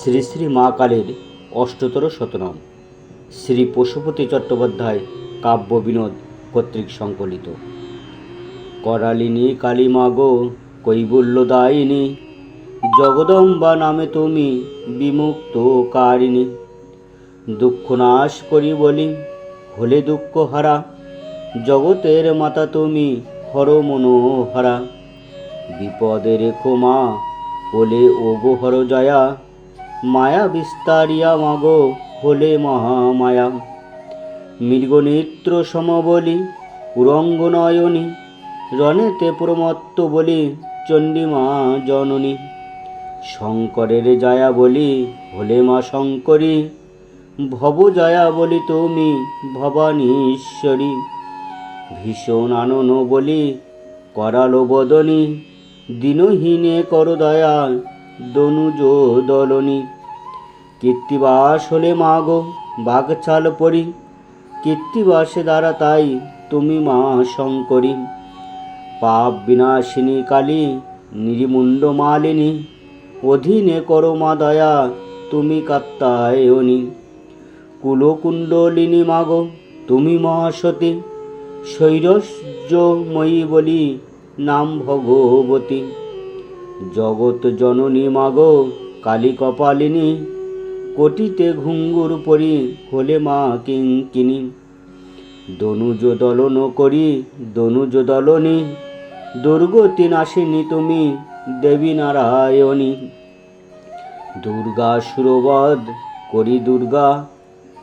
শ্রী শ্রী মা কালীর অষ্টতর শতনাম। শ্রী পশুপতি চট্টোপাধ্যায় কাব্য বিনোদ কর্তৃক সংকলিত। করালিনী কালী মাগো কৈবল্যদায়িনী জগদম্বা নামে তুমি বিমুক্ত কারিণী। দুঃখ নাশ করি বলি, হলে দুঃখ হারা, জগতের মাতা তুমি হর মনোহরা। বিপদে রেখো মা, বলে ওগো হর জয়া মায়া বিস্তারিয়া মাগো হলে মহামায়া। মৃগনেত্র সমবলি উরঙ্গ নয়নী রণেতে প্রমত্ত বলি, চণ্ডীমা জননী। শঙ্করের জয়া বলি, হলে মা শঙ্করী। ভব জয়া বলি তুমি, ভবানীশ্বরী। ভীষণ আনন বলি, করালো বদনী। দিনহীনে কর দয়া দনুজ দলনি। কীর্তিবাস হলে মাগো বাঘছাল পরি। কীর্তিবাসে দ্বারা তাই তুমি মা শঙ্করী। পাপ বিনাশিনী কালী, নিরিমুণ্ড মালিনী। অধীনে করো মা দয়া, তুমি কাত্তায়নী কুলকুণ্ডলিনী মাগো, তুমি মহাসতী শৈরস্যময়ী বলি, নাম ভগবতী। জগৎ জননী মাগো, কালী কপালিনী, কোটিতে ঘুঙ্গুর পরি হলে মা কিঙ্কিনী। দনুজ দলন করি দনুজ দলনী, দুর্গতি নাশিনী তুমি দেবী নারায়ণী। দুর্গা সুরবধ করি দুর্গা,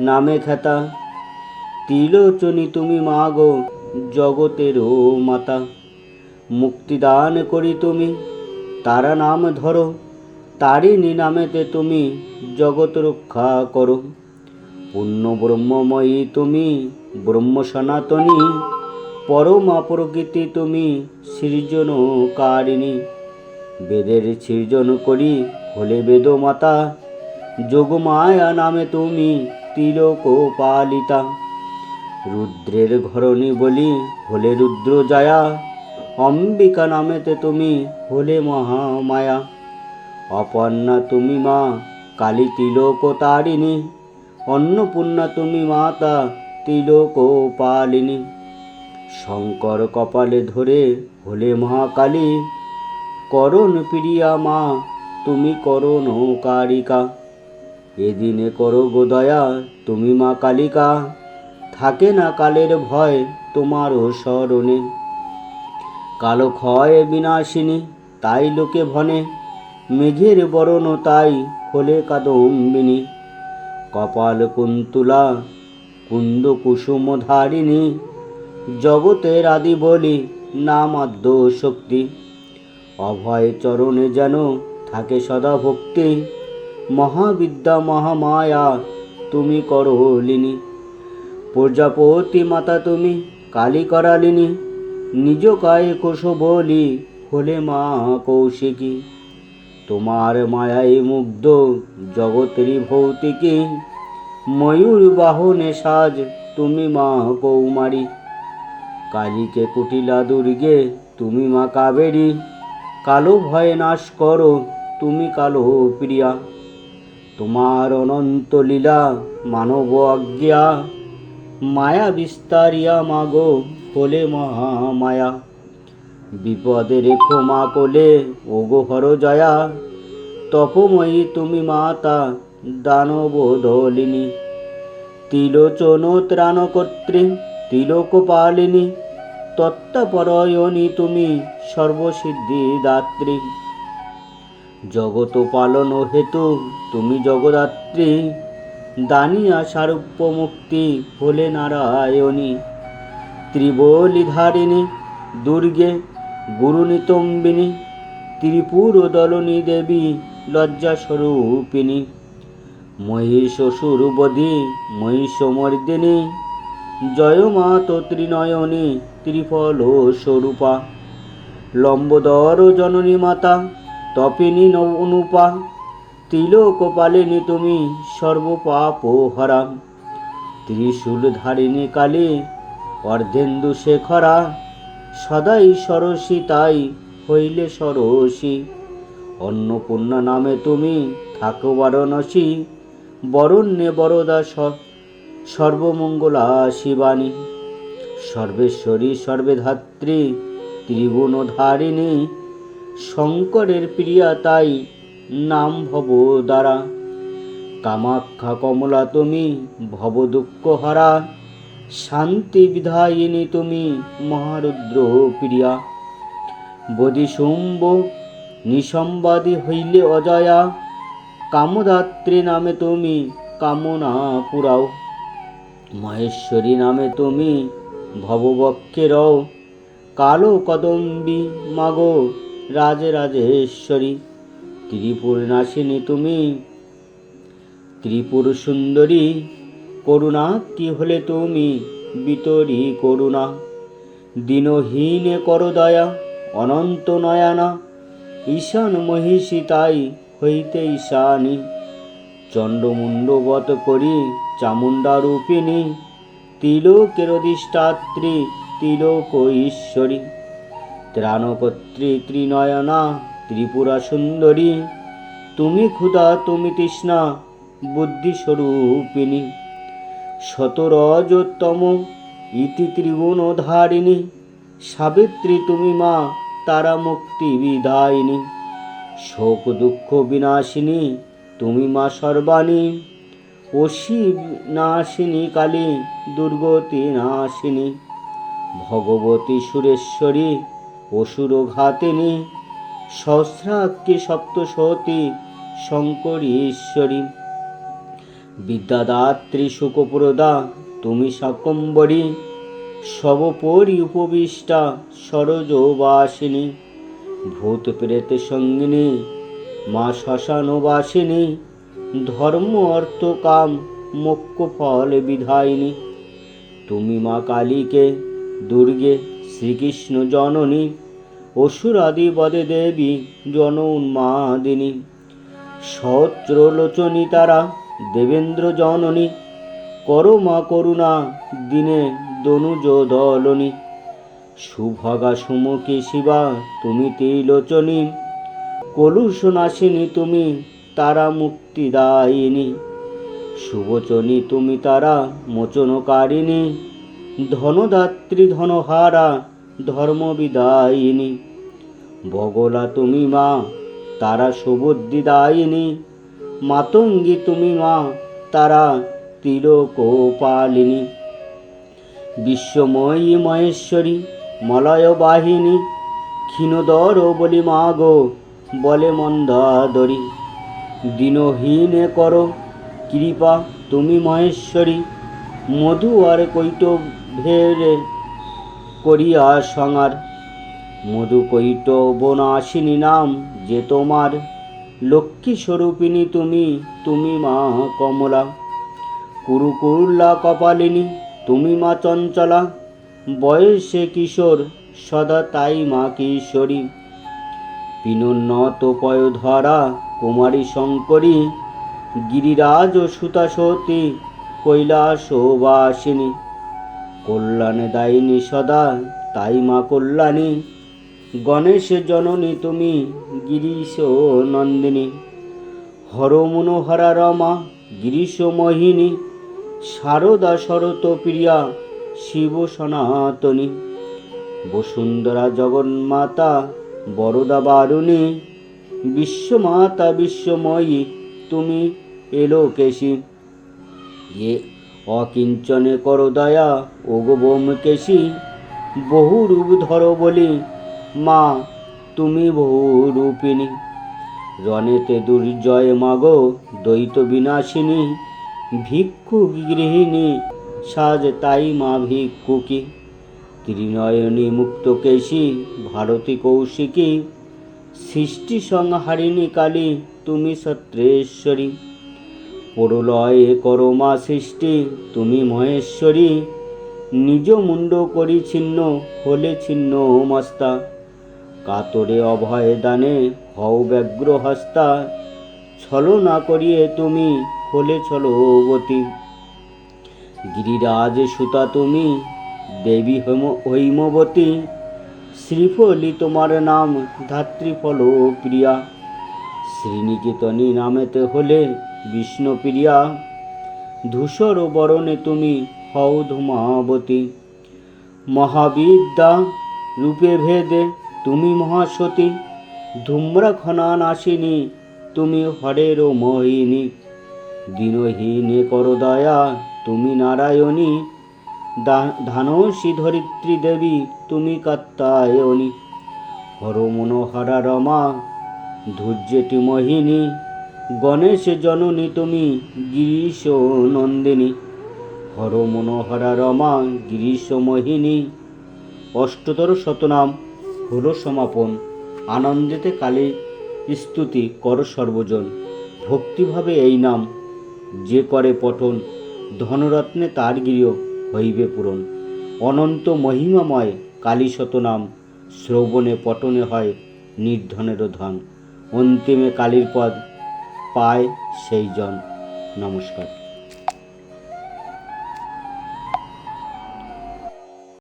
নামে খ্যাতা, তিলোচনী তুমি মা মাগো, জগতেরও মাতা। মুক্তিদান করি তুমি তারা নাম ধরো তারিণী নামেতে তুমি জগৎ রক্ষা করো। পূর্ণ ব্রহ্মময়ী তুমি ব্রহ্ম সনাতনী, পরমা প্রকৃতি তুমি সৃজনকারিণী। বেদের সৃজন করি হলে বেদ মাতা যোগমায়া নামে তুমি তিলক পালিতা রুদ্রের ঘরণী বলি হলে রুদ্র জয়া অম্বিকা নামেতে তুমি হলে মহামায়া। অপর্ণা তুমি মা কালী তিলক তারিণী অন্নপূর্ণা তুমি মাতা তিলক পালিনী শঙ্কর কপালে ধরে হলে মহাকালী। করণ প্রিয়া মা, তুমি করণ কারিকা। এদিনে করো গোদয়া তুমি মা কালিকা। থাকে না কালের ভয় তোমারও স্মরণে। কালো ক্ষয় বিনাশিনী, তাই লোকে ভনে। মেঘের বরণ তাই হলে কাদম্বিনী। কপাল কুন্তুলা, কুন্দ কুসুম ধারিণী। জগতের আদি বলি নামাদ্য শক্তি। অভয় চরণে যেন থাকে সদা ভক্তি। মহাবিদ্যা মহামায়া, তুমি করলিনী। প্রজাপতি মাতা তুমি, কালী করালিনী। নিজ কায়ে কোষ বলি হলে মা কৌশিকী। তোমার মায়ায় মুগ্ধ জগতেরই ভৌতিকী। ময়ূর বাহনে সাজ তুমি মা কৌমারী। কালীকে কুটিলা দুর্গে তুমি মা কাবেরী। কালো ভয়ে নাশ করো তুমি কালো প্রিয়া। তোমার অনন্ত লীলা মানব আজ্ঞা। মায়া বিস্তারিয়া মাগো কোলে মহামায়া। বিপদে রেখো মা কোলে, ওগো হর জয়া তপময়ী তুমি মাতা দানব দলিনী তিলোচন ত্রাণকর্ত্রী তিলক পালিনী তত্ত্বপরয়নী তুমি সর্বসিদ্ধি দাত্রী জগত পালন হেতু তুমি জগদাত্রী। দানিয়া সারূপ্য মুক্তি হলে নারায়ণী। ত্রিবলি ধারিণী দুর্গে গুরুনিতম্বিনী ত্রিপুর দলনী দেবী লজ্জা স্বরূপিণী মহিষ সুরবধি মহিষমর্দিনী জয় মা ত্রিনয়নী ত্রিফল স্বরূপা লম্বদর জননী মাতা, তপিনী অনুপা তিলক পালিনী তুমি সর্বপাপ হরাম ত্রিশূল ধারিণী কালী অর্ধেন্দু শেখরা, সদাই সরসী তাই হইলে সরসী। অন্নপূর্ণা নামে তুমি থাকো বারাণসী, বরণ্যে বরদা সর্বমঙ্গলা শিবানী। সর্বেশ্বরী, সর্বেধাত্রী ত্রিগুণধারিণী শঙ্করের প্রিয়া তাই নাম ভব দ্বারা। কামাখ্যা কমলা তুমি ভব দুঃখ হারা শান্তি বিধায়িনী তুমি মহারুদ্র প্রিয়া। বোধিশুম্ব নিসম্বাদী হইলে অজয়া, কামদাত্রী নামে তুমি কামনা পুরাও। মহেশ্বরী নামে তুমি ভববক্ষে রও। কালো কদম্বী মাগো রাজরাজেশ্বরী ত্রিপুর নাসিনী তুমি ত্রিপুর সুন্দরী করুণা, কি হলে তুমি বিতরি করুণা? দিনহীনে কর দয়া, অনন্ত নয়ানা, ঈশান মহিষী তাই হইতে ঈশানী। চণ্ডমুণ্ডবত করি চামুণ্ডা রূপিণী তিলোকের অধিষ্ঠাত্রী, তিলোক ঈশ্বরী। ত্রাণকর্ত্রী ত্রিনয়না, ত্রিপুরা সুন্দরী, তুমি ক্ষুধা, তুমি তৃষ্ণা, বুদ্ধিস্বরূপিণী। শতরজতম ইতি ত্রিগুণধারিণী। সাবিত্রী তুমি মা, তারা মুক্তি বিধায়িনী শোক দুঃখ বিনাশিনী, তুমি মা সর্বাণী। অসি নাশিনী কালী, দুর্গতি নাশিনী। ভগবতী সুরেশ্বরী, অসুর ঘাতিনী। সহস্রাক্ষী সপ্তশতী শঙ্করী ঈশ্বরী। বিদ্যাদাত্রী সুখপ্রদা, তুমি শাকম্বরী সবপরি উপবিষ্টা, সরজবাসিনী ভূত প্রেত সঙ্গিনী, মা শ্মশানবাসিনী, ধর্ম অর্থ কাম, মোক্ষ ফল বিধায়িনী। তুমি মা কালীকে, দুর্গে, শ্রীকৃষ্ণ জননী, অসুরাদি বদে দেবী জন উন্মাদিনী সহস্রলোচনী তারা দেবেন্দ্র জননী, করো মা করুণা, দিনে দনুজ দলনী। সুভগা সুমুখী শিবা, তুমি ত্রিলোচনী। কলুষ নাশিনী, তুমি তারা মুক্তিদায়িনী শুভচনী তুমি তারা মোচনকারিণী। ধনদাত্রী, ধনহারা, ধর্মবিদায়িনী। বগলা, তুমি মা, তারা সুবুদ্ধিদায়িনী মাতঙ্গী তুমি মা, তারা তিলকোপালিনী বিশ্বময়ী মহেশ্বরী মলয় বাহিনী ক্ষীণদর বলি মা গো বলে মন্দাদরি। দিনহীনে করো কৃপা তুমি মহেশ্বরী, মধু আর কৈট ভেরে করিয়া সঙার মধু কৈট বনাশিনী নাম যে তোমার। লক্ষ্মী স্বরূপিণী তুমি তুমি মা কমলা। কুরুকুল্লা কপালিনী, তুমি মা চঞ্চলা। বয়সে কিশোর, সদা তাই মা কিশোরী। পিনোন্নত পয়ধরা কুমারী শঙ্করী, গিরিরাজ ও সুতা সতী কৈলাসবাসিনী। কল্যাণে দায়িনী সদা, তাই মা কল্যাণী। গণেশ জননী তুমি গিরিশ নন্দিনী হর মনোহরা রমা গিরিশ মোহিনী শারদা শরত প্রিয়া শিব সনাতনী, বসুন্ধরা জগন্মাতা বরদা বারুণী, বিশ্বমাতা বিশ্বময়ী তুমি এলোকেশী এ অকিঞ্চনে কর দয়া ওগো বহু রূপ ধরো বলি মা, তুমি বহু রূপিণী। রণেতে দুর্জয় মাগো, দ্বৈত বিনাশিনী, ভিক্ষু গৃহিণী, সাজ তাই মা ভিক্ষুকী। ত্রিনয়নী মুক্তকেশী ভারতী কৌশিকী, সৃষ্টি সংহারিণী কালী, তুমি সত্রেশ্বরী। পরলয়ে করো মা সৃষ্টি, তুমি মহেশ্বরী। নিজ মুন্ড করি ছিন্ন হলে ছিন্ন মস্তা। কাতরে অভয় দানে হও ব্যগ্র হস্তা ছলো না করিয়ে তুমি হলে ছলবতী গিরিরাজ সুতা তুমি, দেবী হেম হৈমবতী, শ্রীফলি তোমার নাম ধাত্রীফল প্রিয়া। শ্রীনিকেতনী নামেতে হলে বিষ্ণুপ্রিয়া ধূসর বরণে তুমি হও ধূমাবতী। মহাবিদ্যা রূপে ভেদে তুমি মহাসতী ধূম্রা খনা নাশিনী তুমি হরের মোহিনী। দিনহীনে কর দয়া তুমি নারায়ণী। ধানসী ধরিত্রী দেবী, তুমি কাত্তায়নী হর মনোহরা রমা ধৈর্যটি মোহিনী। গণেশ জননী তুমি গিরিশ নন্দিনী হর মনোহরা রমা গিরিশ মোহিনী অষ্টতর শতনাম হল সমাপন আনন্দেতে কালী স্তুতি কর সর্বজন। ভক্তিভাবে এই নাম, যে করে পঠন, ধনরত্নে তার গৃহ হইবে পূরণ। অনন্ত মহিমাময় কালী শতনাম শ্রবণে পটনে হয় নির্ধনেরও ধন। অন্তিমে কালীর পদ পায় সেই জন নমস্কার।